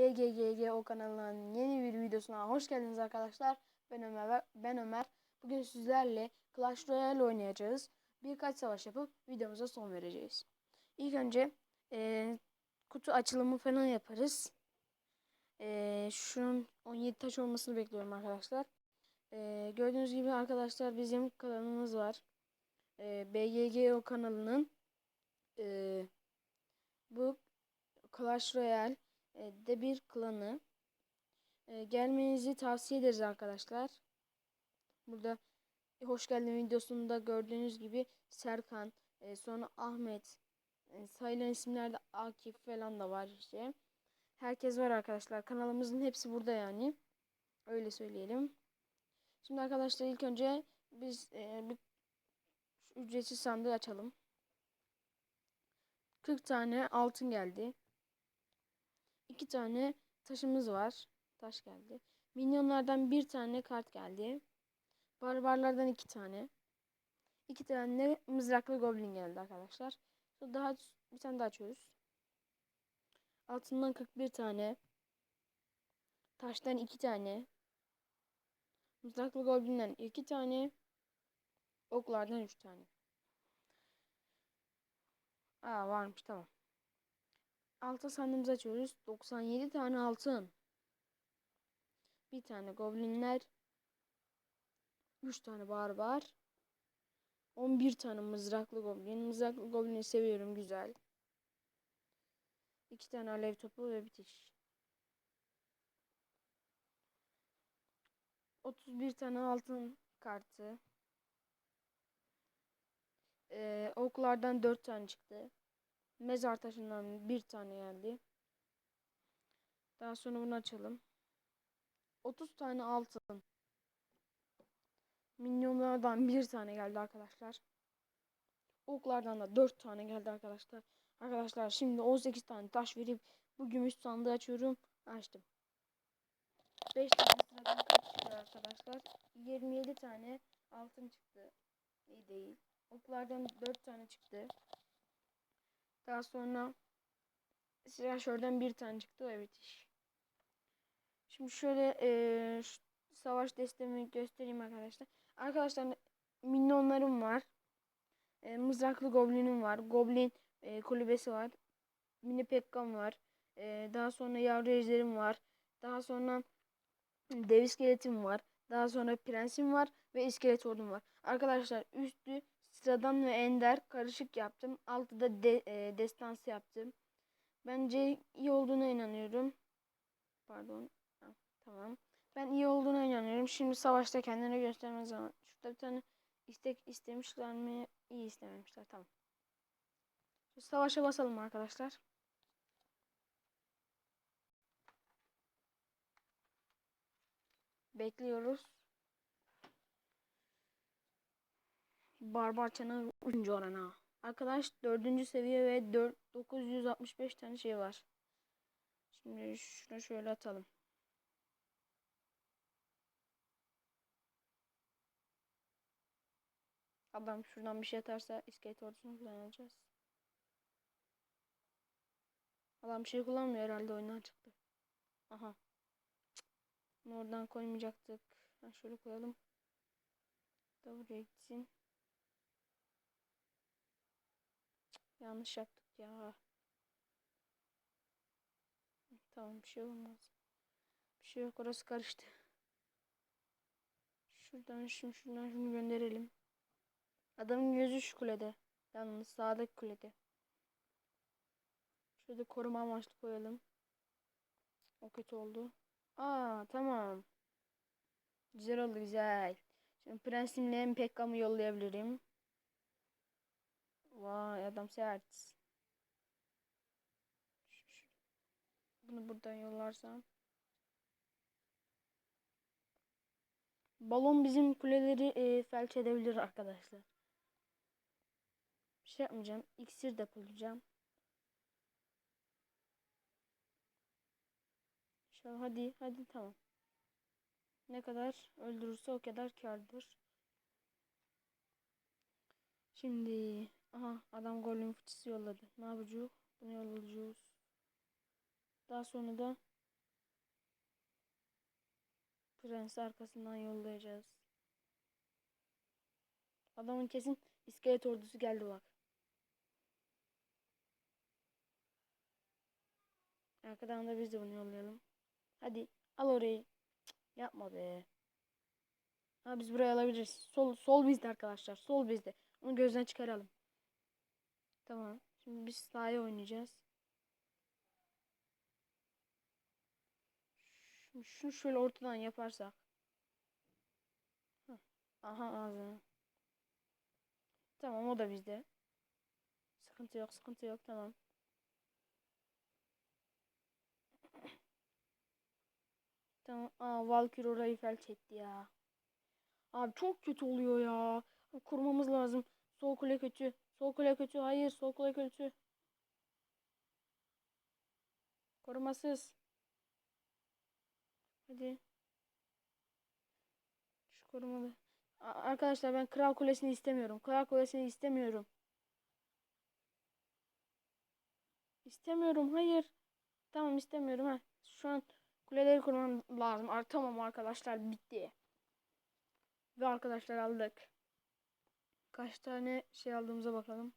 BGGG kanalının yeni bir videosuna hoş geldiniz arkadaşlar. Ben Ömer. Ben Ömer. Bugün sizlerle Clash Royale oynayacağız. Birkaç savaş yapıp videomuza son vereceğiz. İlk önce e, kutu açılımı falan yaparız. E, şunun 17 taş olmasını bekliyorum arkadaşlar. E, gördüğünüz gibi arkadaşlar bizim kanalımız var. E, BGGO kanalının e, bu Clash Royale de bir klanı. E, gelmenizi tavsiye ederiz arkadaşlar. Burada hoş geldin videosunda gördüğünüz gibi Serkan, e, sonra Ahmet, e, sayılan isimlerde Akif falan da var işte. Herkes var arkadaşlar. Kanalımızın hepsi burada yani. Öyle söyleyelim. Şimdi arkadaşlar ilk önce biz e, bir ücretsiz sandığı açalım. 40 tane altın geldi. 2 tane taşımız var. Taş geldi. Minyonlardan bir tane kart geldi. Barbarlardan iki tane. İki tane mızraklı goblin geldi arkadaşlar. Daha bir tane daha açıyoruz. Altından 41 tane. Taştan iki tane. Mızraklı goblinden iki tane. Oklardan üç tane. Aa varmış tamam. Altın sandığımızı açıyoruz. 97 tane altın. Bir tane goblinler. 3 tane barbar. 11 tane mızraklı goblin. Mızraklı goblini seviyorum güzel. 2 tane alev topu ve bitiş. 31 tane altın kartı. Ee, oklardan 4 tane çıktı. Mezar taşından bir tane geldi. Daha sonra bunu açalım. 30 tane altın. Minyonlardan bir tane geldi arkadaşlar. Oklardan da 4 tane geldi arkadaşlar. Arkadaşlar şimdi 18 tane taş verip bu gümüş sandığı açıyorum. Açtım. 5 tane sıradan kart çıktı arkadaşlar. 27 tane altın çıktı. İyi değil. Oklardan 4 tane çıktı. Daha sonra silahşörden bir tane çıktı. Evet iş. Şimdi şöyle e, savaş destemi göstereyim arkadaşlar. Arkadaşlar minyonlarım var. E, mızraklı goblinim var. Goblin e, kulübesi var. Mini pekkam var. E, daha sonra yavru ejderim var. Daha sonra dev iskeletim var. Daha sonra prensim var ve iskelet ordum var. Arkadaşlar üstü sıradan ve ender karışık yaptım. Altı da de, e, destansı yaptım. Bence iyi olduğuna inanıyorum. Pardon. Ha, tamam. Ben iyi olduğuna inanıyorum. Şimdi savaşta kendine gösterme zaman. Şurada bir tane istek istemişler mi? İyi istememişler. Tamam. Şu savaşa basalım arkadaşlar. Bekliyoruz. Barbar çanı 3. orana. Arkadaş 4. seviye ve 4, 965 tane şey var. Şimdi şunu şöyle atalım. Adam şuradan bir şey atarsa iskelet ordusunu kullanacağız. Adam bir şey kullanmıyor herhalde oyundan çıktı. Aha. Bunu oradan koymayacaktık. Ha, şöyle koyalım. Da buraya gitsin. Yanlış yaptık ya. Tamam bir şey olmaz. Bir şey yok orası karıştı. Şuradan şunu şuradan şunu gönderelim. Adamın gözü şu kulede. Yalnız sağdaki kulede. Şöyle koruma amaçlı koyalım. O kötü oldu. Aa tamam. Güzel oldu güzel. Şimdi prensimle MPK'mı yollayabilirim. Vay adam sert. Bunu buradan yollarsam. Balon bizim kuleleri e, felç edebilir arkadaşlar. Bir şey yapmayacağım. İksir depolayacağım. Şöyle hadi hadi tamam. Ne kadar öldürürse o kadar kardır. Şimdi aha adam golün fıçısı yolladı. Ne yapacağız? Bunu yollayacağız. Daha sonra da Prensi arkasından yollayacağız. Adamın kesin iskelet ordusu geldi bak. Arkadan da biz de bunu yollayalım. Hadi al orayı. Cık, yapma be. Ha biz burayı alabiliriz. Sol sol bizde arkadaşlar. Sol bizde. Onu gözden çıkaralım. Tamam. Şimdi biz sahaya oynayacağız. Şimdi şunu şöyle ortadan yaparsak. Hah. Aha ağzını. Tamam o da bizde. Sıkıntı yok sıkıntı yok tamam. Tamam. Aa Valkyrie orayı felç etti ya. Abi çok kötü oluyor ya. Kurmamız lazım. Sol kule kötü. Sol kule kötü. Hayır sol kule kötü. Korumasız. Hadi. Şu korumalı. Arkadaşlar ben kral kulesini istemiyorum. Kral kulesini istemiyorum. İstemiyorum. Hayır. Tamam istemiyorum ha. Şu an kuleleri kurmam lazım. Tamam arkadaşlar bitti. Ve arkadaşlar aldık. Kaç tane şey aldığımıza bakalım.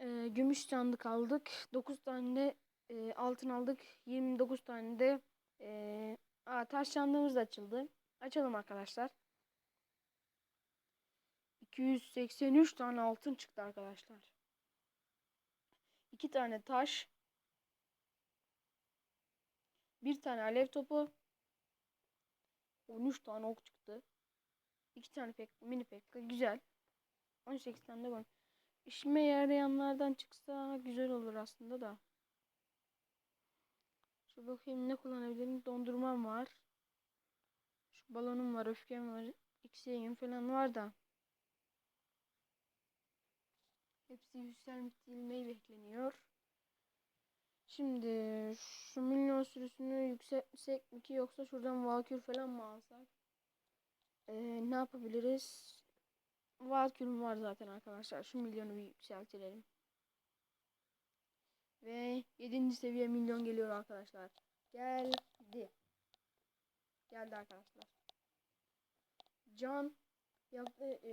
Ee, gümüş sandık aldık. 9 tane de e, altın aldık. 29 tane de e, aa, taş sandığımız da açıldı. Açalım arkadaşlar. 283 tane altın çıktı arkadaşlar. 2 tane taş. Bir tane alev topu. 13 tane ok çıktı. 2 tane pek mini pek güzel. 18 tane de gol. İşime yarayanlardan çıksa güzel olur aslında da. Şu bakayım ne kullanabilirim. Dondurmam var. Şu balonum var, öfkem var. X-Yayın falan var da. Hepsi yükseltilmeyi bekleniyor. Şimdi şu milyon sürüsünü yükseltsek mi ki yoksa şuradan Valkür falan mı alsak? Ee, ne yapabiliriz? Valkür'üm var zaten arkadaşlar. Şu milyonu bir yükseltelim. Ve 7. seviye milyon geliyor arkadaşlar. Geldi. Geldi arkadaşlar. Can yaptı e,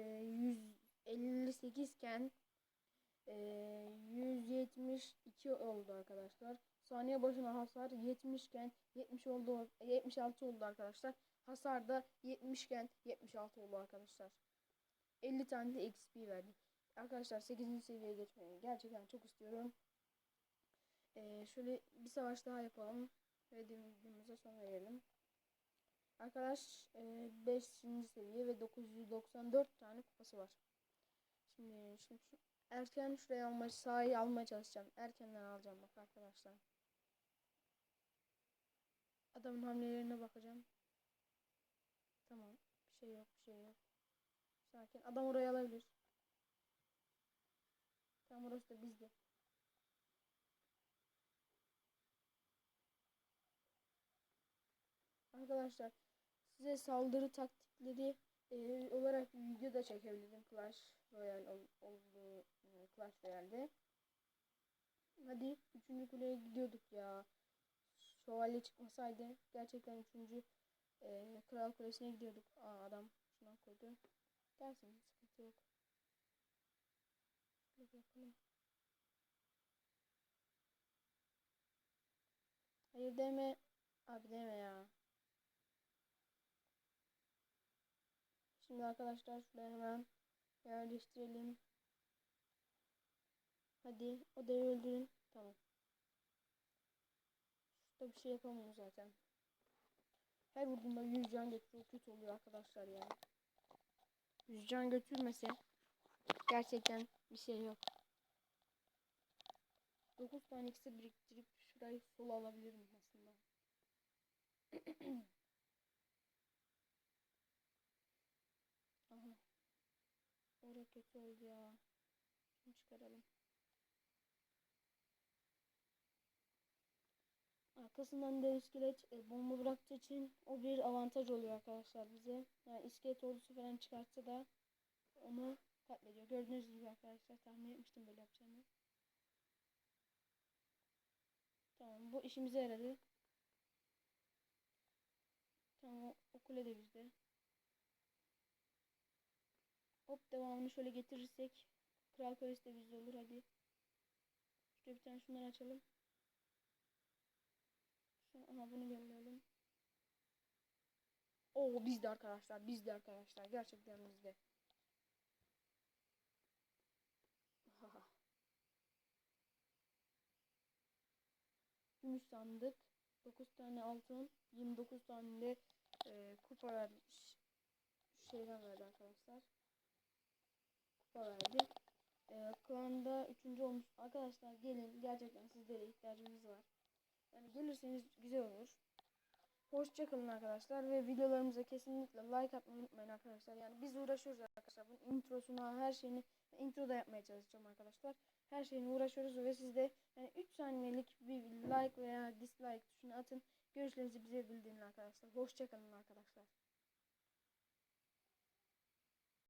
158 iken e, 172 oldu arkadaşlar. Saniye başına hasar 70 iken 70 oldu 76 oldu arkadaşlar. Hasar da 70 iken 76 oldu arkadaşlar. 50 tane de XP verdi. Arkadaşlar 8. seviyeye geçmeyi gerçekten çok istiyorum. Ee, şöyle bir savaş daha yapalım. Ve videomuza son verelim. Arkadaş e, 5. seviye ve 994 tane kupası var. Şimdi, şimdi şu, erken şuraya alma, sahayı almaya çalışacağım. Erkenden alacağım bak arkadaşlar. Adamın hamlelerine bakacağım. Tamam. Bir şey yok, bir şey yok. Sakin. Adam oraya alabilir. Tamam orası da bizde. Arkadaşlar size saldırı taktikleri e, olarak video da çekebilirim Clash Royale ol, olduğu e, Clash Royale'de. Hadi 3. kuleye gidiyorduk ya. Şövalye çıkmasaydı gerçekten 3. E, Kral Kulesi'ne gidiyorduk. Aa adam şuna koydu. Gelsin sıkıntı yok. Şöyle bakalım. Hayır deme. Abi deme ya. Şimdi arkadaşlar şuraya hemen yerleştirelim. Hadi o devi öldürün. Tamam. Şurada bir şey yapamam zaten. Her vurduğumda 100 can getiriyor. Kötü oluyor arkadaşlar yani. 100 can götürmese gerçekten bir şey yok. 9 tane iksir biriktirip şurayı sol alabilirim aslında. Aha. Orada kötü oldu ya. Şunu çıkaralım. Arkasından da iskelet e, bomba bıraktığı için o bir avantaj oluyor arkadaşlar bize. Yani iskelet ordusu falan çıkartsa da onu katlediyor. Gördüğünüz gibi arkadaşlar tahmin etmiştim böyle yapacağını. Tamam bu işimize yaradı. Tamam o, kule de bizde. Hop devamını şöyle getirirsek. Kral Kalesi de bizde olur hadi. Şuraya bir tane şunları açalım. Aha bunu gönderelim. Oo bizde arkadaşlar. Bizde arkadaşlar. Gerçekten bizde. Gümüş sandık. 9 tane altın. 29 tane de e, kupa vermiş. Şeyden verdi arkadaşlar. Kupa verdi. E, klanda 3. olmuş. Arkadaşlar gelin. Gerçekten sizlere ihtiyacımız var. Yani gelirseniz güzel olur. Hoşçakalın arkadaşlar ve videolarımıza kesinlikle like atmayı unutmayın arkadaşlar. Yani biz uğraşıyoruz arkadaşlar. Bunun introsuna her şeyini intro da yapmaya çalışacağım arkadaşlar. Her şeyini uğraşıyoruz ve siz de yani 3 saniyelik bir like veya dislike tuşunu atın. Görüşlerinizi bize bildirin arkadaşlar. Hoşçakalın arkadaşlar.